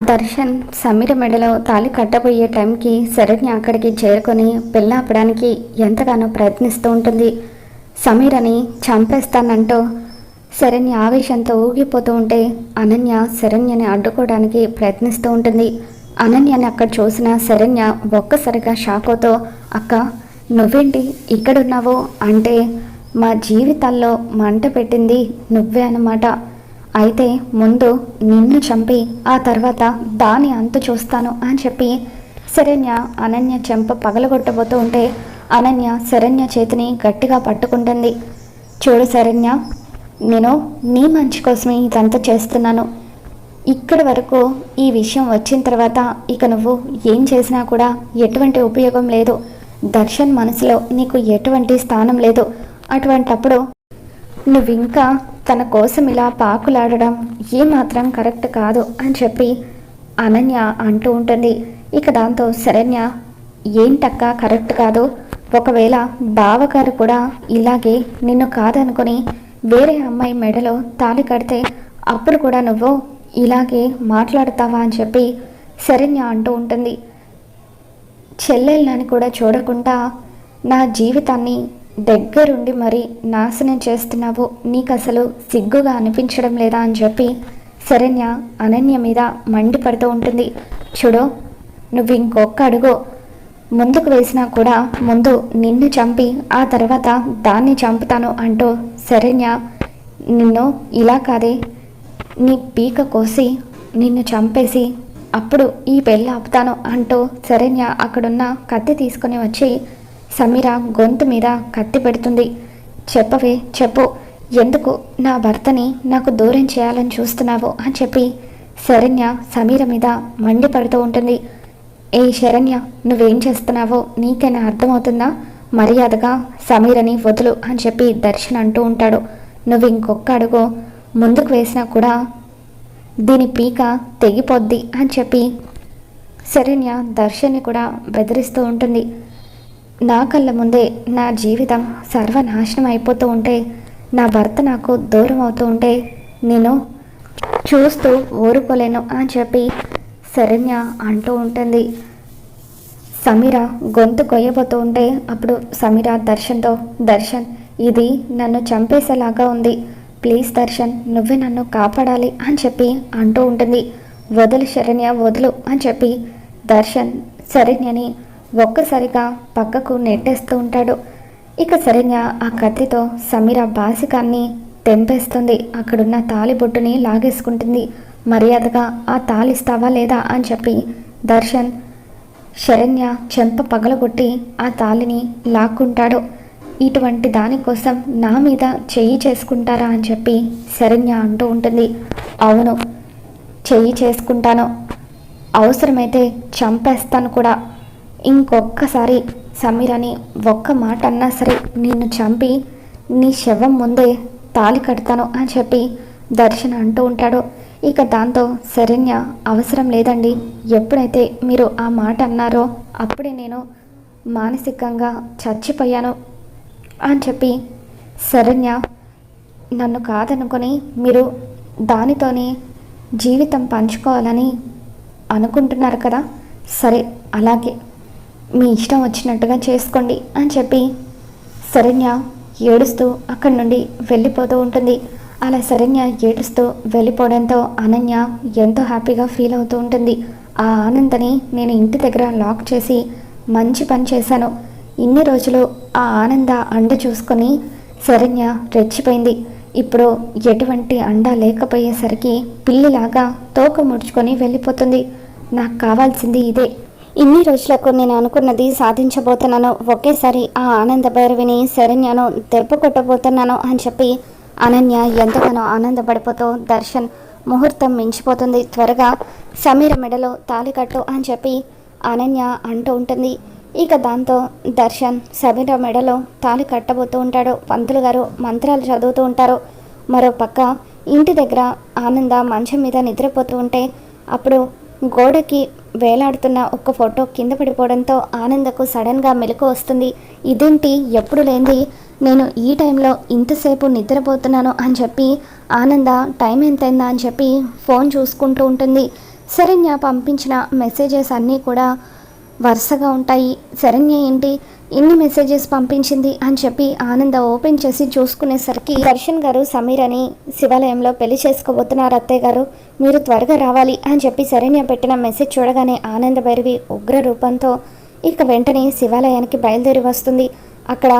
దర్శన్ సమీర మెడలో తాళి కట్టబోయే టైంకి శరణ్య అక్కడికి చేరుకొని పెళ్ళాపడానికి ఎంతగానో ప్రయత్నిస్తూ ఉంటుంది. సమీరని చంపేస్తానంటూ శరణ్య ఆవేశంతో ఊగిపోతూ ఉంటే అనన్య శరణ్యని అడ్డుకోవడానికి ప్రయత్నిస్తూ ఉంటుంది. అనన్యని అక్కడ చూసిన శరణ్య ఒక్కసారిగా షాకోతో అక్క నువ్వేంటి ఇక్కడున్నావో? అంటే మా జీవితాల్లో మంట పెట్టింది నువ్వే అన్నమాట. అయితే ముందు నిన్ను చంపి ఆ తర్వాత దాని అంతు చూస్తాను అని చెప్పి శరణ్య అనన్య చెంప పగలగొట్టబోతూ ఉంటే అనన్య శరణ్య చేతిని గట్టిగా పట్టుకుంటుంది. చూడు శరణ్య నేను నీ మంచి కోసమే ఇదంతా చేస్తున్నాను. ఇక్కడి వరకు ఈ విషయం వచ్చిన తర్వాత ఇక నువ్వు ఏం చేసినా కూడా ఎటువంటి ఉపయోగం లేదు. దర్శన్ మనసులో నీకు ఎటువంటి స్థానం లేదు. అటువంటప్పుడు నువ్వు ఇంకా తన కోసం ఇలా పాకులాడడం ఏమాత్రం కరెక్ట్ కాదు అని చెప్పి అనన్య అంటూ ఉంటుంది. ఇక దాంతో శరణ్య ఏంటక్క కరెక్ట్ కాదు. ఒకవేళ బావగారు కూడా ఇలాగే నిన్ను కాదనుకొని వేరే అమ్మాయి మెడలో తాళి కడితే అప్పుడు కూడా నువ్వు ఇలాగే మాట్లాడతావా? అని చెప్పి శరణ్య అంటూ ఉంటుంది. చెల్లెళ్ళని కూడా చూడకుండా నా జీవితాన్ని దగ్గరుండి మరి నాశనం చేస్తున్నావు నీకు అసలు సిగ్గుగా అనిపించడం లేదా అని చెప్పి శరణ్య అనన్య మీద మండిపడుతూ ఉంటుంది. చూడు నువ్వు ఇంకొక అడుగు ముందుకు వేసినా కూడా ముందు నిన్ను చంపి ఆ తర్వాత దాన్ని చంపుతాను అంటూ శరణ్య నిన్ను ఇలా కాదే నీ పీక కోసి నిన్ను చంపేసి అప్పుడు ఈ పెళ్ళి ఆపుతాను అంటూ శరణ్య అక్కడున్న కత్తి తీసుకొని వచ్చి సమీర గొంతు మీద కత్తి పెడుతుంది. చెప్పవే చెప్పు. ఎందుకు నా భర్తని నాకు దూరం చేయాలని చూస్తున్నావు అని చెప్పి శరణ్య సమీర మీద మండిపడుతూ ఉంటుంది. ఏ శరణ్య నువ్వేం చేస్తున్నావో నీకైనా అర్థమవుతుందా? మర్యాదగా సమీరని వదులు అని చెప్పి దర్శన్ అంటూ ఉంటాడు. నువ్వు ఇంకొక అడుగు ముందుకు వేసినా కూడా దీని పీక తెగిపోద్ది అని చెప్పి శరణ్య దర్శన్ని కూడా బెదిరిస్తూ ఉంటుంది. నా కళ్ళ ముందే నా జీవితం సర్వనాశనం అయిపోతూ ఉంటే నా భర్త నాకు దూరం అవుతూ ఉంటే నేను చూస్తూ ఊరుకోలేను అని చెప్పి శరణ్య అంటూ ఉంటుంది. సమీర గొంతు కొయ్యబోతూ ఉంటే అప్పుడు సమీర దర్శన్తో దర్శన్ ఇది నన్ను చంపేసేలాగా ఉంది. ప్లీజ్ దర్శన్ నువ్వే నన్ను కాపాడాలి అని చెప్పి అంటూ ఉంటుంది. వదులు శరణ్య వదులు అని చెప్పి దర్శన్ శరణ్యని ఒక్కసారిగా పక్కకు నెట్టేస్తూ ఉంటాడు. ఇక శరణ్య ఆ కత్తితో సమీర బాసికాన్ని తెంపేస్తుంది. అక్కడున్న తాలిబొట్టుని లాగేసుకుంటుంది. మర్యాదగా ఆ తాలిస్తావా లేదా? అని చెప్పి దర్శన్ శరణ్య చెంప పగలగొట్టి ఆ తాలిని లాక్కుంటాడు. ఇటువంటి దానికోసం నా మీద చెయ్యి చేసుకుంటారా? అని చెప్పి శరణ్య అంటూ ఉంటుంది. అవును చెయ్యి చేసుకుంటాను. అవసరమైతే చంపేస్తాను కూడా. ఇంకొక్కసారి సమీరని ఒక్క మాట అన్నా సరే నిన్ను చంపి నీ శవం ముందే తాలి కడతాను అని చెప్పి దర్శన్ అంటూ ఉంటాడు. ఇక దాంతో శరణ్య అవసరం లేదండి. ఎప్పుడైతే మీరు ఆ మాట అన్నారో అప్పుడే నేను మానసికంగా చచ్చిపోయాను అని చెప్పి శరణ్య నన్ను కాదనుకొని మీరు దానితోనే జీవితం పంచుకోవాలని అనుకుంటున్నారు కదా? సరే అలాగే. మీ ఇష్టం వచ్చినట్టుగా చేసుకోండి అని చెప్పి శరణ్య ఏడుస్తూ అక్కడి నుండి వెళ్ళిపోతూ ఉంటుంది. అలా శరణ్య ఏడుస్తూ వెళ్ళిపోవడంతో అనన్య ఎంతో హ్యాపీగా ఫీల్ అవుతూ ఉంటుంది. ఆ ఆనందని నేను ఇంటి దగ్గర లాక్ చేసి మంచి పని చేశాను. ఇన్ని రోజులు ఆ ఆనంద అండ చూసుకొని శరణ్య రెచ్చిపోయింది. ఇప్పుడు ఎటువంటి అండ లేకపోయేసరికి పిల్లిలాగా తోక ముడుచుకొని వెళ్ళిపోతుంది. నాకు కావాల్సింది ఇదే. ఇన్ని రోజులకు నేను అనుకున్నది సాధించబోతున్నాను. ఒకేసారి ఆ ఆనంద భైరవిని శరణ్యను దెబ్బ కొట్టబోతున్నాను అని చెప్పి అనన్య ఎంతగానో ఆనందపడిపోతూ దర్శన్ ముహూర్తం మించిపోతుంది. త్వరగా సమీర మెడలో తాళి కట్టు అని చెప్పి అనన్య అంటూ ఉంటుంది. ఇక దాంతో దర్శన్ సమీర మెడలో తాళి కట్టబోతూ ఉంటాడు. పంతులు గారు మంత్రాలు చదువుతూ ఉంటారు. మరో పక్క ఇంటి దగ్గర ఆనంద మంచం మీద నిద్రపోతూ ఉంటే అప్పుడు గోడకి వేలాడుతున్న ఒక ఫోటో కింద పడిపోవడంతో ఆనందకు సడన్గా మెలకు వస్తుంది. ఇదేంటి? ఎప్పుడు లేనిది? నేను ఈ టైంలో ఇంతసేపు నిద్రపోతున్నాను అని చెప్పి ఆనంద టైం ఎంతైందా? అని చెప్పి ఫోన్ చూసుకుంటూ ఉంటుంది. శరణ్య పంపించిన మెసేజెస్ అన్నీ కూడా వరుసగా ఉంటాయి. శరణ్య ఏంటి? ఇన్ని మెసేజెస్ పంపించింది అని చెప్పి ఆనంద ఓపెన్ చేసి చూసుకునేసరికి దర్శన్ గారు సమీర్ అని శివాలయంలో పెళ్ళి చేసుకోబోతున్నారు అత్తయ్య గారు. మీరు త్వరగా రావాలి అని చెప్పి శరణ్య పెట్టిన మెసేజ్ చూడగానే ఆనంద భైరవి ఉగ్ర రూపంతో ఇక వెంటనే శివాలయానికి బయలుదేరి వస్తుంది. అక్కడ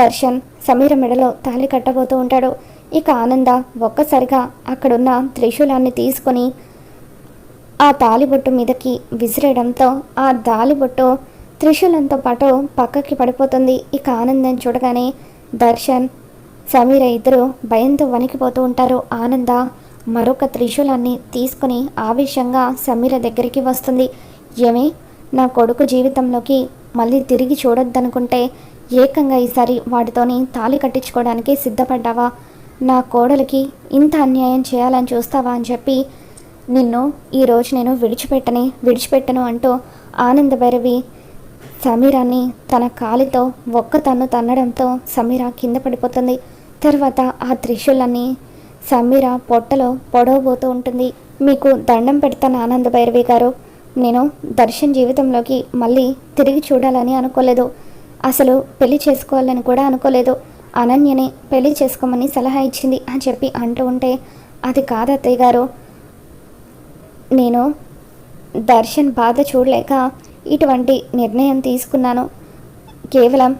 దర్శన్ సమీర మెడలో తాళి కట్టబోతూ ఉంటాడు. ఇక ఆనంద ఒక్కసారిగా అక్కడున్న త్రిశూలాన్ని తీసుకొని ఆ తాలిబొట్టు మీదకి విసిరేయడంతో ఆ దాలిబొట్టు త్రిశూలంతో పాటు పక్కకి పడిపోతుంది. ఇక ఆనందం చూడగానే దర్శన్ సమీర ఇద్దరు భయంతో వణికిపోతూ ఉంటారు. ఆనంద మరొక త్రిశూలాన్ని తీసుకుని ఆవేశంగా సమీర దగ్గరికి వస్తుంది. ఏమి నా కొడుకు జీవితంలోకి మళ్ళీ తిరిగి చూడొద్దనుకుంటే ఏకంగా ఈసారి వాటితోని తాళి కట్టించుకోవడానికి సిద్ధపడ్డావా? నా కోడలికి ఇంత అన్యాయం చేయాలని చూస్తావా అని చెప్పి నిన్ను ఈరోజు నేను విడిచిపెట్టని విడిచిపెట్టను అంటూ ఆనంద భైరవి సమీరాన్ని తన కాలితో ఒక్క తన్ను తన్నడంతో సమీర కింద పడిపోతుంది. తర్వాత ఆ త్రిశూలన్నీ సమీర పొట్టలో పొడవబోతూ ఉంటుంది. మీకు దండం పెడతాను ఆనంద భైరవి గారు. నేను దర్శన్ జీవితంలోకి మళ్ళీ తిరిగి చూడాలని అనుకోలేదు. అసలు పెళ్ళి చేసుకోవాలని కూడా అనుకోలేదు. అనన్యని పెళ్ళి చేసుకోమని సలహా ఇచ్చింది అని చెప్పి అంటూ ఉంటే అది కాదు అత్తయ్య గారు. నేను దర్శన్ బాధ చూడలేక ఇటువంటి నిర్ణయం తీసుకున్నాను. కేవలం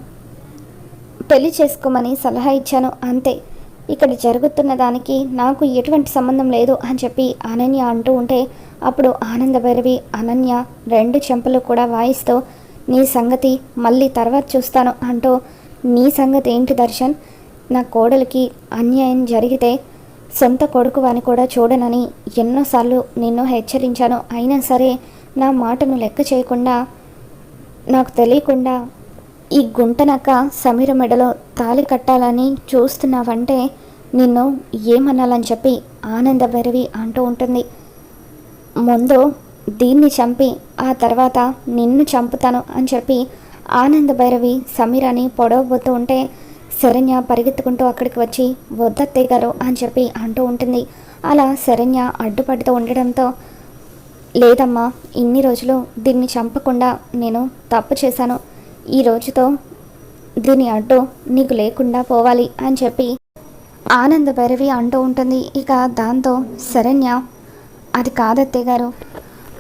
పెళ్ళి చేసుకోమని సలహా ఇచ్చాను. అంతే. ఇక్కడ జరుగుతున్న దానికి నాకు ఎటువంటి సంబంధం లేదు అని చెప్పి అనన్య అంటూ ఉంటే అప్పుడు ఆనందభైరవి అనన్య రెండు చెంపలు కూడా వాయిస్తూ నీ సంగతి మళ్ళీ తర్వాత చూస్తాను అంటూ నీ సంగతి ఏంటి దర్శన్? నా కోడలికి అన్యాయం జరిగితే సొంత కొడుకు అని కూడా చూడనని ఎన్నోసార్లు నిన్ను హెచ్చరించాను. అయినా సరే నా మాటను లెక్క చేయకుండా నాకు తెలియకుండా ఈ గుంటనక్క సమీర మెడలో తాళి కట్టాలని చూస్తున్నావంటే నిన్ను ఏమనాలని చెప్పి ఆనంద భైరవి అంటూ ఉంటుంది. ముందు దీన్ని చంపి ఆ తర్వాత నిన్ను చంపుతాను అని చెప్పి ఆనంద భైరవి సమీరాని పొడవబోతూ ఉంటే శరణ్య పరిగెత్తుకుంటూ అక్కడికి వచ్చి వద్దత్తయ్య గారు అని చెప్పి అంటూ ఉంటుంది. అలా శరణ్య అడ్డుపడుతూ ఉండడంతో లేదమ్మా ఇన్ని రోజులు దీన్ని చంపకుండా నేను తప్పు చేశాను. ఈ రోజుతో దీని అడ్డు నీకు లేకుండా పోవాలి అని చెప్పి ఆనంద భైరవి అంటూ ఉంటుంది. ఇక దాంతో శరణ్య అది కాదత్తే గారు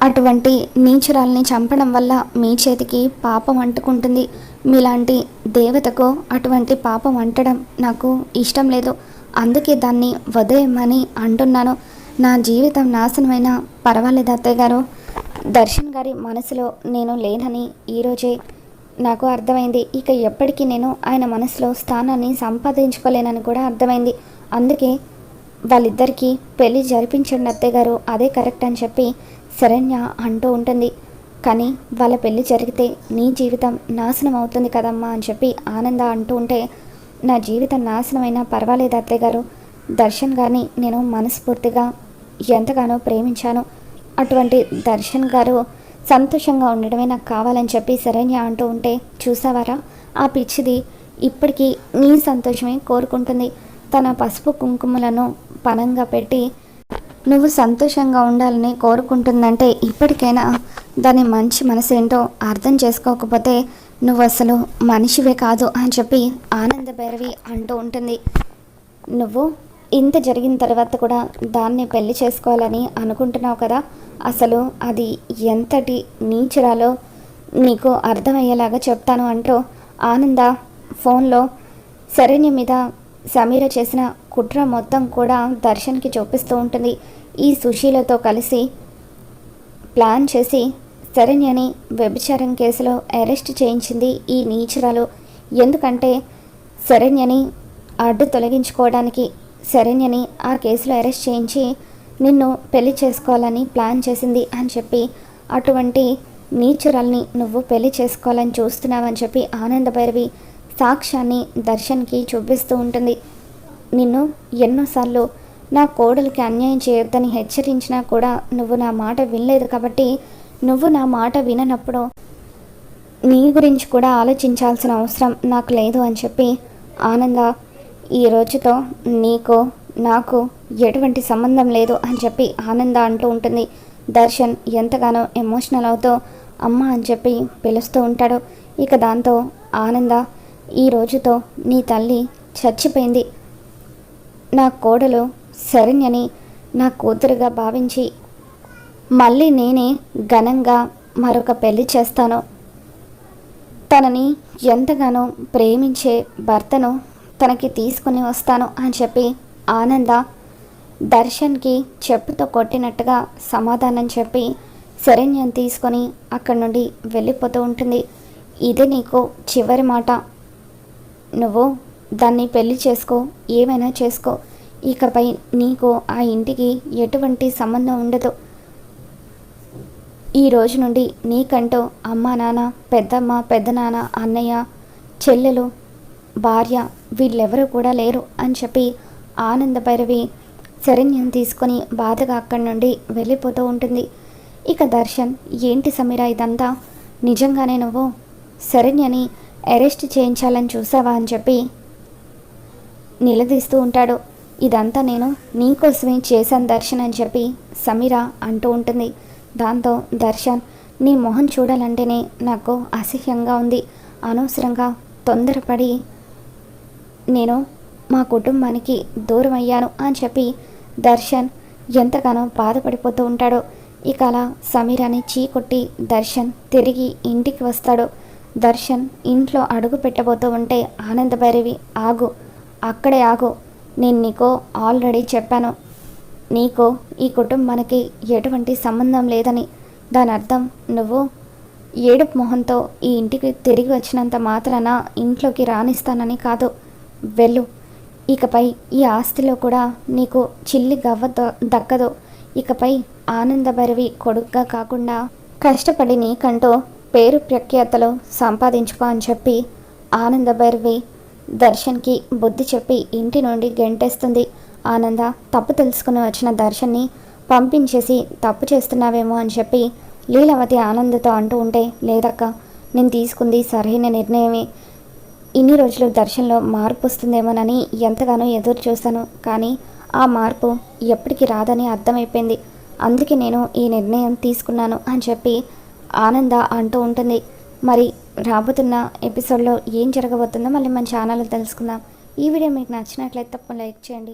అటువంటి నీచురాల్ని చంపడం వల్ల మీ చేతికి పాపం అంటుకుంటుంది. మీలాంటి దేవతకు అటువంటి పాపం అంటడం నాకు ఇష్టం లేదు. అందుకే దాన్ని వదిలేయమని అంటున్నాను. నా జీవితం నాశనమైనా పర్వాలేదు అత్తయ్య గారు. దర్శన్ గారి మనసులో నేను లేనని ఈరోజే నాకు అర్థమైంది. ఇక ఎప్పటికీ నేను ఆయన మనసులో స్థానాన్ని సంపాదించుకోలేనని కూడా అర్థమైంది. అందుకే వాళ్ళిద్దరికీ పెళ్ళి జరిపించండి అత్తయ్య గారు. అదే కరెక్ట్ అని చెప్పి శరణ్య అంటూ ఉంటుంది. కానీ వాళ్ళ పెళ్ళి జరిగితే నీ జీవితం నాశనం అవుతుంది కదమ్మా అని చెప్పి ఆనంద అంటూ ఉంటే నా జీవితం నాశనమైనా పర్వాలేదు అత్తయ్య గారు. దర్శన్ గారిని నేను మనస్ఫూర్తిగా ఎంతగానో ప్రేమించాను. అటువంటి దర్శన్ గారు సంతోషంగా ఉండడమే నాకు కావాలని చెప్పి శరణ్య అంటూ ఉంటే చూసావారా? ఆ పిచ్చిది ఇప్పటికీ నీ సంతోషమే కోరుకుంటుంది. తన పసుపు కుంకుమలను పనంగా పెట్టి నువ్వు సంతోషంగా ఉండాలని కోరుకుంటుందంటే ఇప్పటికైనా దాని మంచి మనసు ఏంటో అర్థం చేసుకోకపోతే నువ్వు అసలు మనిషివే కాదు అని చెప్పి ఆనంద భైరవి అంటూ ఉంటుంది. నువ్వు ఇంత జరిగిన తర్వాత కూడా దాన్ని పెళ్ళి చేసుకోవాలని అనుకుంటున్నావు కదా? అసలు అది ఎంతటి నీచురాలో నీకు అర్థమయ్యేలాగా చెప్తాను అంటూ ఆనంద ఫోన్లో శరణ్య మీద సమీర చేసిన కుట్ర మొత్తం కూడా దర్శన్కి చూపిస్తూ ఉంటుంది. ఈ సుశీలతో కలిసి ప్లాన్ చేసి శరణ్యని వ్యభిచారం కేసులో అరెస్ట్ చేయించింది ఈ నీచురాలు. ఎందుకంటే శరణ్యని అడ్డు తొలగించుకోవడానికి శరణ్యని ఆ కేసులో అరెస్ట్ చేయించి నిన్ను పెళ్ళి చేసుకోవాలని ప్లాన్ చేసింది అని చెప్పి అటువంటి నీచురల్ని నువ్వు పెళ్ళి చేసుకోవాలని చూస్తున్నావని చెప్పి ఆనంద భైరవి సాక్ష్యాన్ని దర్శన్కి చూపిస్తూ ఉంటుంది. నిన్ను ఎన్నోసార్లు నా కోడలికి అన్యాయం చేయొద్దని హెచ్చరించినా కూడా నువ్వు నా మాట వినలేదు కాబట్టి నువ్వు నా మాట విననప్పుడు నీ గురించి కూడా ఆలోచించాల్సిన అవసరం నాకు లేదు అని చెప్పి ఆనంద ఈ రోజుతో నీకు నాకు ఎటువంటి సంబంధం లేదు అని చెప్పి ఆనంద అంటూ ఉంటుంది. దర్శన్ ఎంతగానో ఎమోషనల్ అవుతూ అమ్మ అని చెప్పి పిలుస్తూ ఉంటాడు. ఇక దాంతో ఆనంద ఈ రోజుతో నీ తల్లి చచ్చిపోయింది. నా కోడలు శరణ్యని నా కూతురుగా భావించి మళ్ళీ నేనే ఘనంగా మరొక పెళ్ళి చేస్తాను. తనని ఎంతగానో ప్రేమించే భర్తను తనకి తీసుకుని వస్తాను అని చెప్పి ఆనంద దర్శన్కి చెప్పుతో కొట్టినట్టుగా సమాధానం చెప్పి శరణ్యం తీసుకొని అక్కడి నుండి వెళ్ళిపోతూ ఉంటుంది. ఇది నీకు చివరి మాట. నువ్వు దాన్ని పెళ్ళి చేసుకో ఏమైనా చేసుకో. ఇకపై నీకు ఆ ఇంటికి ఎటువంటి సంబంధం ఉండదు. ఈ రోజు నుండి నీకంటూ అమ్మ నాన్న పెద్దమ్మ పెద్దనాన్న అన్నయ్య చెల్లెలు భార్య వీళ్ళెవరూ కూడా లేరు అని చెప్పి ఆనంద భైరవి శరణ్యం తీసుకొని బాధగా అక్కడి నుండి వెళ్ళిపోతూ ఉంటుంది. ఇక దర్శన్ ఏంటి సమీర ఇదంతా? నిజంగానే నువ్వు శరణ్యని అరెస్ట్ చేయించాలని చూసావా? అని చెప్పి నిలదీస్తూ ఉంటాడు. ఇదంతా నేను నీకోసమే చేశాను దర్శన్ అని చెప్పి సమీర అంటూ ఉంటుంది. దాంతో దర్శన్ నీ మొహం చూడాలంటేనే నాకు అసహ్యంగా ఉంది. అనవసరంగా తొందరపడి నేను మా కుటుంబానికి దూరం అయ్యాను అని చెప్పి దర్శన్ ఎంతగానో బాధపడిపోతూ ఉంటాడో. ఇక అలా సమీరాని చీకొట్టి దర్శన్ తిరిగి ఇంటికి వస్తాడు. దర్శన్ ఇంట్లో అడుగు పెట్టబోతూ ఉంటే ఆనందభైరవి ఆగు. అక్కడే ఆగు. నేను నీకో ఆల్రెడీ చెప్పాను. నీకు ఈ కుటుంబానికి ఎటువంటి సంబంధం లేదని. దాని అర్థం నువ్వు ఏడుపు మొహంతో ఈ ఇంటికి తిరిగి వచ్చినంత మాత్రాన ఇంట్లోకి రాణిస్తానని కాదు. వెళ్ళు. ఇకపై ఈ ఆస్తిలో కూడా నీకు చిల్లి గవ్వ దక్కదు. ఇకపై ఆనందభరివి కొడుగ్గా కాకుండా కష్టపడి నీకంటూ పేరు ప్రఖ్యాతలు సంపాదించుకో అని చెప్పి ఆనందభైరవి దర్శన్కి బుద్ధి చెప్పి ఇంటి నుండి గెంటేస్తుంది. ఆనంద తప్పు తెలుసుకుని వచ్చిన దర్శన్ని పంపించేసి తప్పు చేస్తున్నావేమో అని చెప్పి లీలావతి ఆనందతో అంటూ ఉంటే లేదక్క నేను తీసుకుంది సరైన నిర్ణయమే. ఇన్ని రోజులు దర్శనంలో మార్పు వస్తుందేమోనని ఎంతగానో ఎదురు చూశాను. కానీ ఆ మార్పు ఎప్పటికీ రాదని అర్థమైపోయింది. అందుకే నేను ఈ నిర్ణయం తీసుకున్నాను అని చెప్పి ఆనంద అంటూ ఉంటుంది. మరి రాబోతున్న ఎపిసోడ్లో ఏం జరగబోతుందో మళ్ళీ మన ఛానల్లో తెలుసుకుందాం. ఈ వీడియో మీకు నచ్చినట్లయితే తప్పకుండా లైక్ చేయండి.